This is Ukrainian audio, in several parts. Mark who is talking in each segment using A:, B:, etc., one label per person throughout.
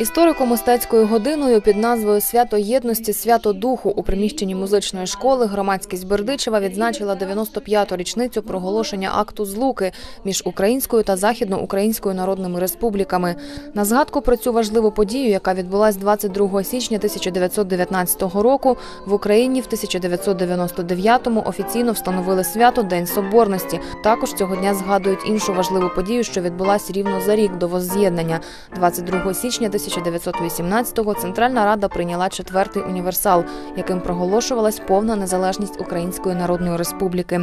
A: Історико-мистецькою годиною під назвою Свято єдності, свято духу у приміщенні музичної школи громадськість Бердичева відзначила 95-ту річницю проголошення акту злуки між українською та західноукраїнською народними республіками. На згадку про цю важливу подію, яка відбулась 22 січня 1919 року, в Україні в 1999-му офіційно встановили свято День Соборності. Також цього дня згадують іншу важливу подію, що відбулась рівно за рік до возз'єднання. 22 січня 1918-го Центральна Рада прийняла четвертий універсал, яким проголошувалась повна незалежність Української Народної Республіки.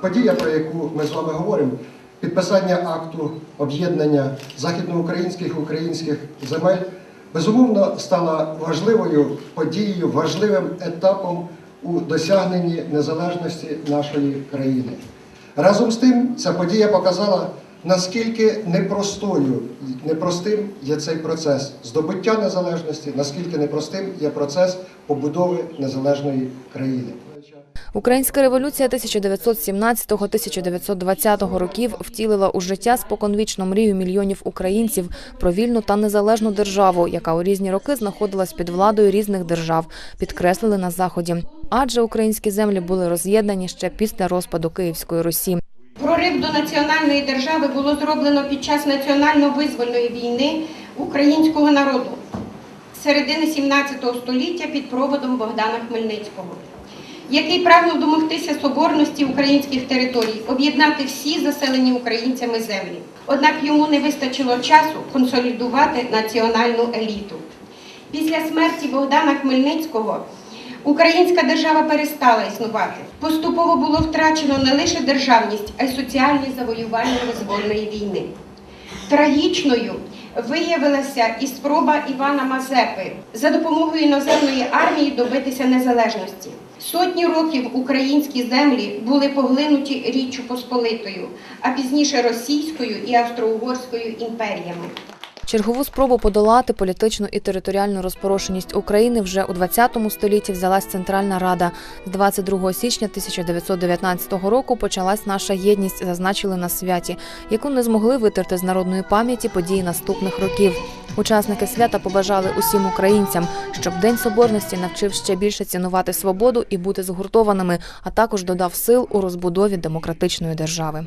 B: Подія, про яку ми з вами говоримо, підписання акту об'єднання західноукраїнських українських земель, безумовно стала важливою подією, важливим етапом у досягненні незалежності нашої країни. Разом з тим, ця подія показала, наскільки непростою, непростим є цей процес здобуття незалежності, наскільки непростим є процес побудови незалежної країни.
A: Українська революція 1917-1920 років втілила у життя споконвічну мрію мільйонів українців про вільну та незалежну державу, яка у різні роки знаходилась під владою різних держав, підкреслили на заході. Адже українські землі були роз'єднані ще після розпаду Київської Русі.
C: Прорив до національної держави було зроблено під час національно-визвольної війни українського народу середини 17 століття під проводом Богдана Хмельницького, який прагнув домогтися соборності українських територій, об'єднати всі заселені українцями землі. Однак йому не вистачило часу консолідувати національну еліту. Після смерті Богдана Хмельницького Українська держава перестала існувати. Поступово було втрачено не лише державність, а й соціальні завоювання визвольної війни. Трагічною виявилася і спроба Івана Мазепи за допомогою іноземної армії добитися незалежності. Сотні років українські землі були поглинуті Річчю Посполитою, а пізніше Російською і Австро-Угорською імперіями.
A: Чергову спробу подолати політичну і територіальну розпорошеність України вже у 20 столітті взялась Центральна Рада. З 22 січня 1919 року почалась наша єдність, зазначили на святі, яку не змогли витерти з народної пам'яті події наступних років. Учасники свята побажали усім українцям, щоб День Соборності навчив ще більше цінувати свободу і бути згуртованими, а також додав сил у розбудові демократичної держави.